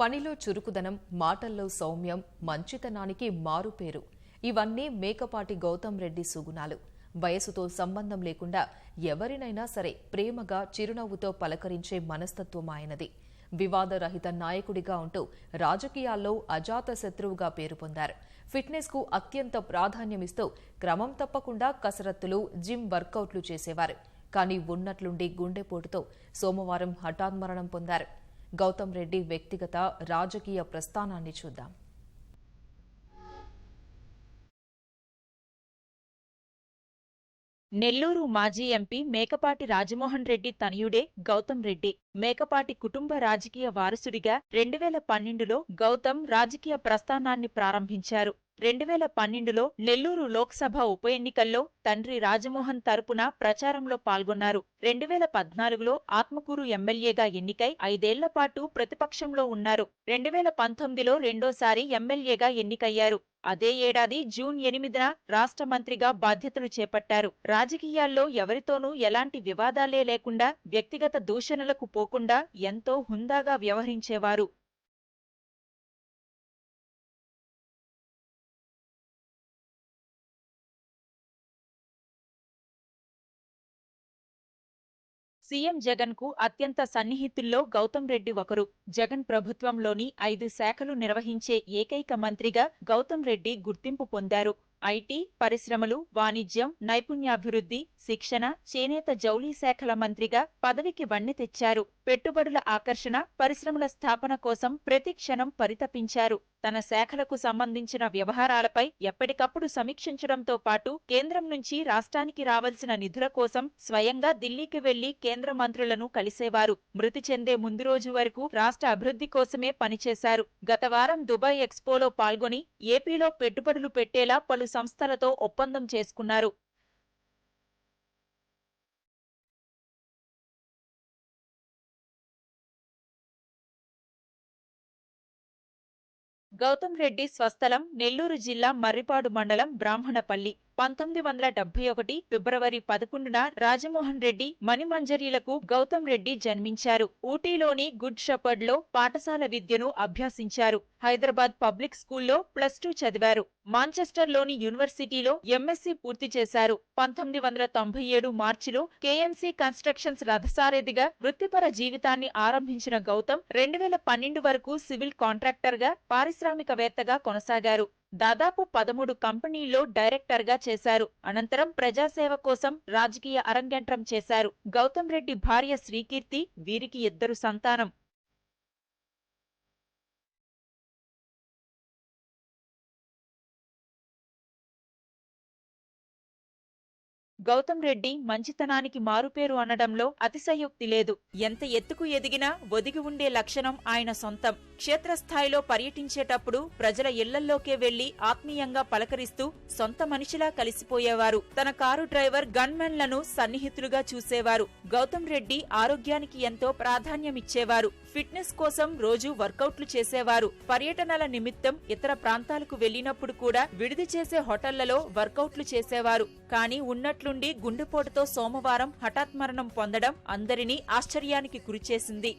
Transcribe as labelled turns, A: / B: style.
A: పనిలో చురుకుదనం మాటల్లో సౌమ్యం మంచితనానికి మారుపేరు. ఇవన్నీ మేకపాటి గౌతమ్ రెడ్డి సుగుణాలు. వయసుతో సంబంధం లేకుండా ఎవరినైనా సరే ప్రేమగా చిరునవ్వుతో పలకరించే మనస్తత్వం ఆయనది. వివాదరహిత నాయకుడిగా ఉంటూ రాజకీయాల్లో అజాత శత్రువుగా పేరు పొందారు. ఫిట్నెస్కు అత్యంత ప్రాధాన్యమిస్తూ క్రమం తప్పకుండా కసరత్తులు జిమ్ వర్కౌట్లు చేసేవారు. కానీ ఉన్నట్లుండి గుండెపోటుతో సోమవారం హఠాన్మరణం పొందారు. గౌతమ్ రెడ్డి వ్యక్తిగత రాజకీయ ప్రస్థానాన్ని చూద్దాం.
B: నెల్లూరు మాజీ ఎంపీ మేకపాటి రాజమోహన్ రెడ్డి తనయుడే గౌతమ్ రెడ్డి. మేకపాటి కుటుంబ రాజకీయ వారసుడిగా రెండు వేల పన్నెండులో గౌతమ్ రాజకీయ ప్రస్థానాన్ని ప్రారంభించారు. రెండు వేల పన్నెండులో నెల్లూరు లోక్సభ ఉప ఎన్నికల్లో తండ్రి రాజమోహన్ తరపున ప్రచారంలో పాల్గొన్నారు. రెండు వేల పద్నాలుగులో ఆత్మకూరు ఎమ్మెల్యేగా ఎన్నికై ఐదేళ్ళ పాటు ప్రతిపక్షంలో ఉన్నారు. రెండు వేల పంతొమ్మిదిలో రెండోసారి ఎమ్మెల్యేగా ఎన్నికయ్యారు. అదే ఏడాది జూన్ ఎనిమిదిన రాష్ట్ర మంత్రిగా బాధ్యతలు చేపట్టారు. రాజకీయాల్లో ఎవరితోనూ ఎలాంటి వివాదాలే లేకుండా వ్యక్తిగత దూషణలకు పోకుండా ఎంతో హుందాగా వ్యవహరించేవారు. సీఎం జగన్కు అత్యంత సన్నిహితుల్లో గౌతమ్ రెడ్డి ఒకరు. జగన్ ప్రభుత్వంలోని ఐదు శాఖలు నిర్వహించే ఏకైక మంత్రిగా గౌతమ్ రెడ్డి గుర్తింపు పొందారు. ఐటీ పరిశ్రమలు వాణిజ్యం నైపుణ్యాభివృద్ధి శిక్షణ చేనేత జౌళీ శాఖల మంత్రిగా పదవికి వన్నె తెచ్చారు. పెట్టుబడుల ఆకర్షణ పరిశ్రమల స్థాపన కోసం ప్రతి క్షణం పరితపించారు. తన శాఖలకు సంబంధించిన వ్యవహారాలపై ఎప్పటికప్పుడు సమీక్షించడంతో పాటు కేంద్రం నుంచి రాష్ట్రానికి రావాల్సిన నిధుల కోసం స్వయంగా ఢిల్లీకి వెళ్ళి కేంద్ర మంత్రులను కలిసేవారు. మృతి చెందే ముందు రోజు వరకు రాష్ట్ర అభివృద్ధి కోసమే పనిచేశారు. గత వారం దుబాయ్ ఎక్స్పోలో పాల్గొని ఏపీలో పెట్టుబడులు పెట్టేలా పలు సంస్థలతో ఒప్పందం చేసుకున్నారు. గౌతమ్ రెడ్డి స్వస్థలం నెల్లూరు జిల్లా మర్రిపాడు మండలం బ్రాహ్మణపల్లి. పంతొమ్మిది వందల డెబ్బై ఒకటి ఫిబ్రవరి పదకొండున రాజమోహన్ రెడ్డి మణిమంజరీలకు గౌతమ్ రెడ్డి జన్మించారు. ఊటీలోని గుడ్ షపర్డ్లో పాఠశాల విద్యను అభ్యసించారు. హైదరాబాద్ పబ్లిక్ స్కూల్లో ప్లస్ టూ చదివారు. మాంచెస్టర్లోని యూనివర్సిటీలో ఎంఎస్సీ పూర్తి చేశారు. పంతొమ్మిది వందల తొంభై ఏడు మార్చిలో కేఎంసీ కన్స్ట్రక్షన్స్ రథసారథిగా వృత్తిపర జీవితాన్ని ఆరంభించిన గౌతమ్ రెండు వేల పన్నెండు వరకు సివిల్ కాంట్రాక్టర్గా పారిశ్రామికవేత్తగా కొనసాగారు. దాదాపు పదమూడు కంపెనీల్లో డైరెక్టర్గా చేశారు. అనంతరం ప్రజాసేవ కోసం రాజకీయ అరంగేట్రం చేశారు. గౌతమ్ రెడ్డి భార్య శ్రీకీర్తి వీరికి ఇద్దరు సంతానం. గౌతమ్ రెడ్డి మంచితనానికి మారుపేరు అనడంలో అతిశయోక్తి లేదు. ఎంత ఎత్తుకు ఎదిగినా ఒదిగి ఉండే లక్షణం ఆయన సొంతం. క్షేత్రస్థాయిలో పర్యటించేటప్పుడు ప్రజల ఇళ్ళల్లోకే వెళ్ళి ఆత్మీయంగా పలకరిస్తూ సొంత మనిషిలా కలిసిపోయేవారు. తన కారు డ్రైవర్ గన్మెన్లను సన్నిహితులుగా చూసేవారు. గౌతమ్ రెడ్డి ఆరోగ్యానికి ఎంతో ప్రాధాన్యమిచ్చేవారు. ఫిట్నెస్ కోసం రోజు వర్కౌట్లు చేసేవారు. పర్యటనల నిమిత్తం ఇతర ప్రాంతాలకు వెళ్ళినప్పుడు కూడా విడిది చేసే హోటళ్ళలో వర్కౌట్లు చేసేవారు. కానీ ఉన్నట్లుండి గుండెపోటుతో సోమవారం హఠాత్మరణం పొందడం అందరినీ ఆశ్చర్యానికి గురిచేసింది.